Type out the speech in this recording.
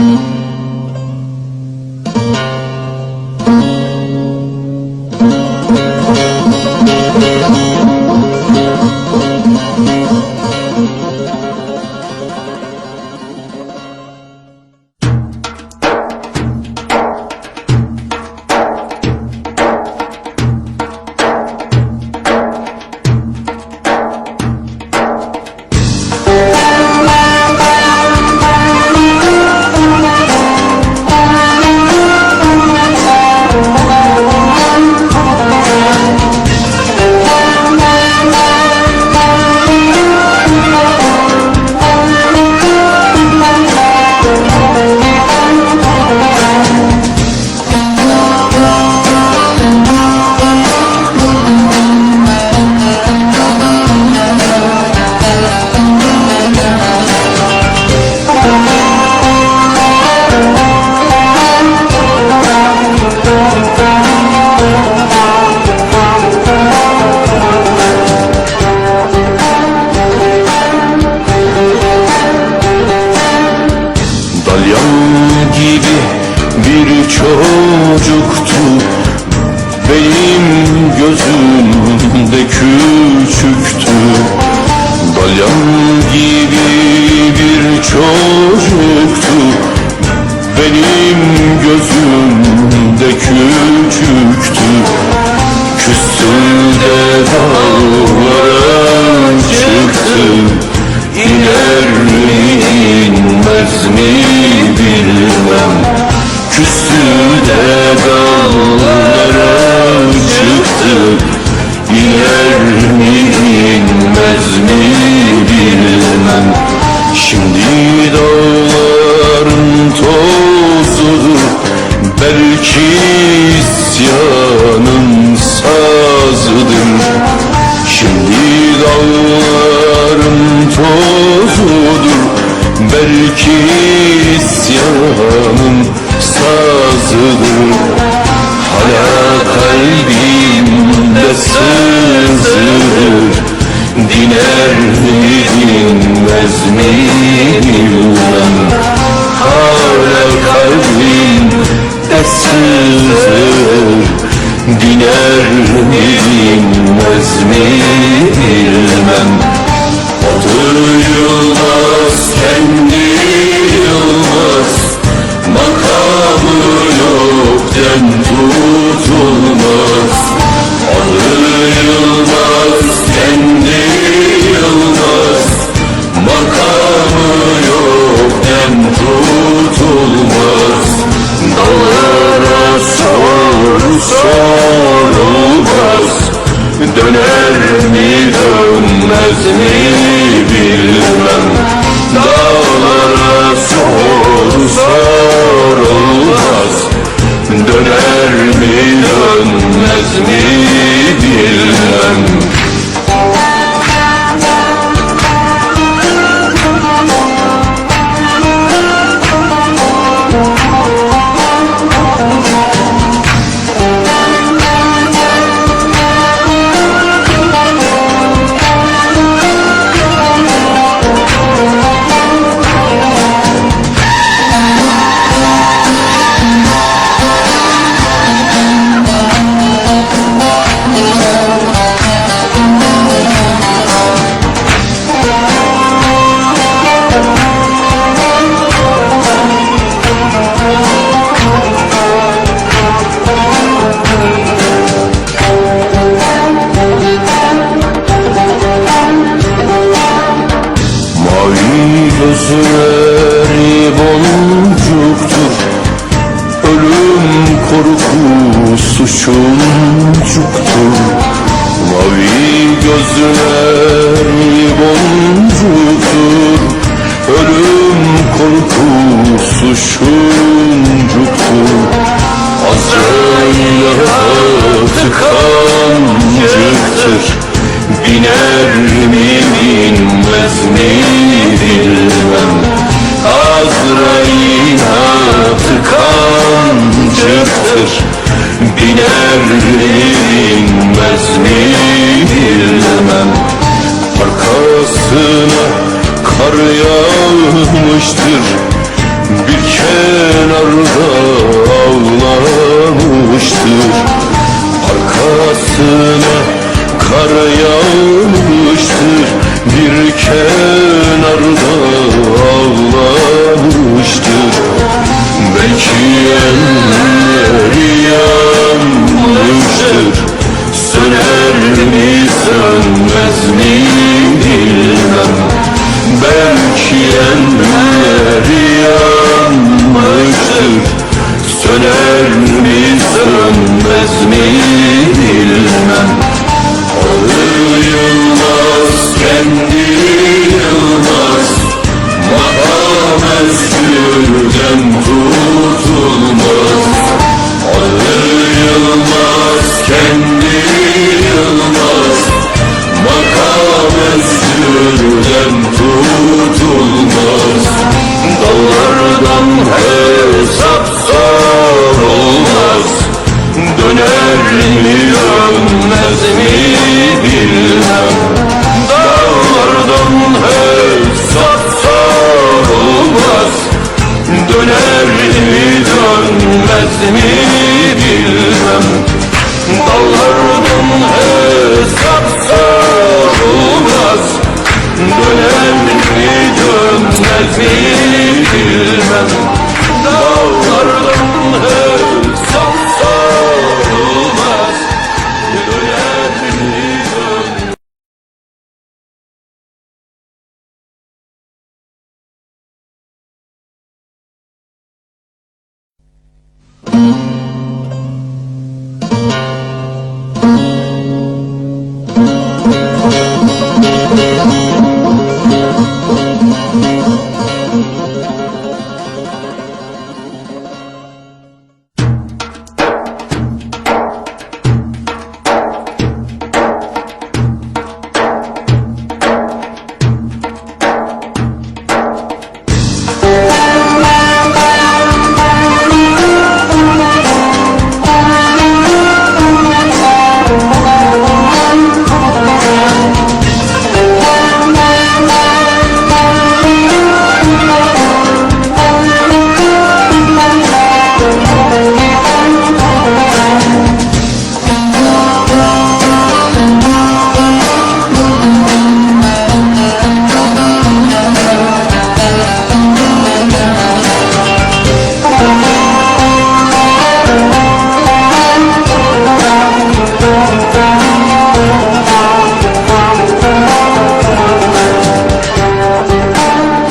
Thank you. ismi bilmem Hala kalbim dertsizdir Diner mi dinmez Jimmy. sırtına kar yağmıştır. Bir kenarda ağlamıştır. Arkasına kar yağmıştır. Bir kenarda özgürden tutulmaz Dallardan hesap Hikmetini bilmem Dağlardan hep sap sorulmaz you.